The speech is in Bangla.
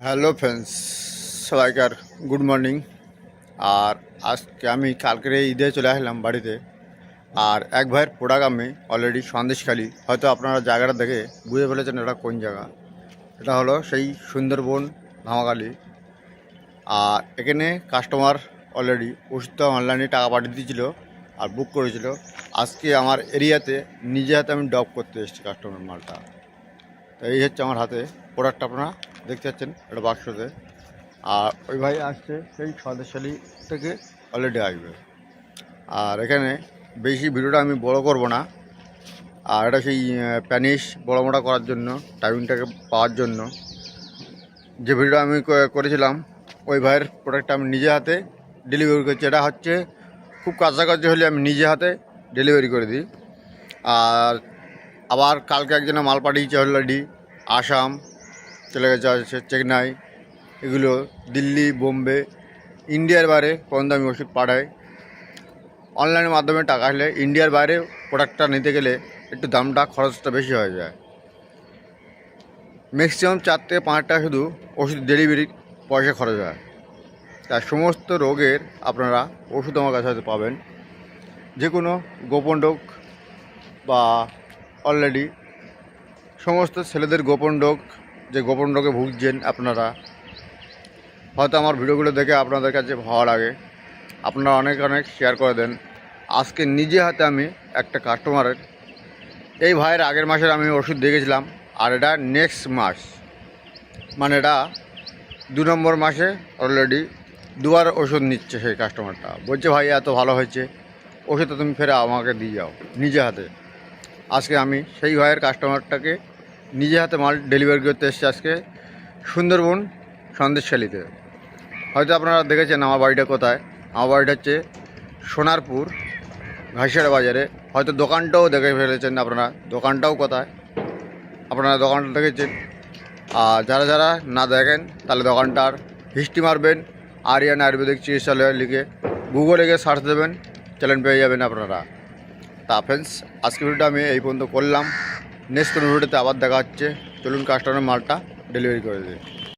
হ্যালো ফ্রেন্ডস সবাইকার গুড মর্নিং আর আজকে আমি কালকের এই ঈদে চলে আসলাম বাড়িতে। আর এক ভাইয়ের প্রোডাক্ট আমি অলরেডি সন্দেশখালি। হয়তো আপনারা জায়গাটা দেখে বুঝে ফেলেছেন এটা কোন জায়গা। এটা হলো সেই সুন্দরবন ধামাকালি। আর এখানে কাস্টমার অলরেডি ওষুধটা অনলাইনে টাকা পাঠিয়ে দিয়েছিল আর বুক করেছিল। আজকে আমার এরিয়াতে নিজে হাতে আমি ড্রপ করতে এসেছি কাস্টমার মালটা। তো এই হচ্ছে আমার হাতে প্রোডাক্ট আপনারা দেখতে পাচ্ছেন এটা বাক্সতে আর ওই ভাই আসছে, সেই সন্দেশালি থেকে অলরেডি আসবে। আর এখানে বেশি ভিডিওটা আমি বড় করব না। আর এটা সেই প্যানিশ বড় মোটা করার জন্য টাইমিংটাকে পাওয়ার জন্য। যে ভিডিওটা আমি করেছিলাম, ওই ভাইয়ের প্রোডাক্টটা আমি নিজে হাতে ডেলিভারি করছি। এটা হচ্ছে, খুব কাছাকাছি হলে আমি নিজে হাতে ডেলিভারি করে দিই। আর আবার কালকে একজনে মাল পাঠিয়েছে অলরেডি আসাম। চলে গেছে চেন্নাই, এগুলো দিল্লি, বোম্বে, ইন্ডিয়ার বাইরে পর্যন্ত আমি ওষুধ পাঠাই। অনলাইনের মাধ্যমে টাকা আসলে ইন্ডিয়ার বাইরে প্রোডাক্টটা নিতে গেলে একটু দামটা, খরচটা বেশি হয়ে যায়। ম্যাক্সিমাম চার থেকে পাঁচ টাকা শুধু ওষুধ ডেলিভারি পয়সা খরচ হয়। তাই সমস্ত রোগের আপনারা ওষুধ আমার কাছে পাবেন। যে কোনো গোপন রোগ বা অলরেডি সমস্ত ছেলেদের গোপন রোগ যে গোপন রোগে ভুগছেন আপনারা, হয়তো আমার ভিডিওগুলো দেখে আপনাদের কাছে ভালো লাগে। আপনারা অনেক অনেক শেয়ার করে দেন। আজকে নিজে হাতে আমি একটা কাস্টমারের এই ভাইয়ের আগের মাসের আমি ওষুধ দেখেছিলাম আর এটা নেক্সট মাস। মানে এটা দু নম্বর মাসে অলরেডি দুবার ওষুধ নিচ্ছে সেই কাস্টমারটা বলছে, ভাই, এত ভালো হয়েছে, ওষুধটা তুমি ফেরে আমাকে দিয়ে যাও, নিজে হাতে। আজকে আমি সেই ভাইয়ের কাস্টমারটাকে নিজে হাতে মাল ডেলিভারি করতে এসেছি আজকে সুন্দরবন সন্দেশখালিতে। হয়তো আপনারা দেখেছেন আমার বাড়িটা কোথায়? আমার বাড়িটা হচ্ছে সোনারপুর, ঘাসিয়াড়া বাজারে। হয়তো দোকানটাও দেখে ফেলেছেন আপনারা। দোকানটাও কোথায়? আপনারা দোকানটা দেখেছেন? আর যারা যারা না দেখেন, তাহলে দোকানটার হিস্ট্রি মারবেন। আরিয়ান আয়ুর্বেদিক চিকিৎসালয় লিখে গুগলে গিয়ে সার্চ দেবেন চ্যানেল পেয়ে যাবেন আপনারা। তা ফ্রেন্ডস আজকে ভিডিওটা আমি এই পর্যন্ত করলাম। নেক্সট কোনো ভিডিওতে আবার দেখা হচ্ছে। চলুন কাস্টমারের মালটা ডেলিভারি করে দিই।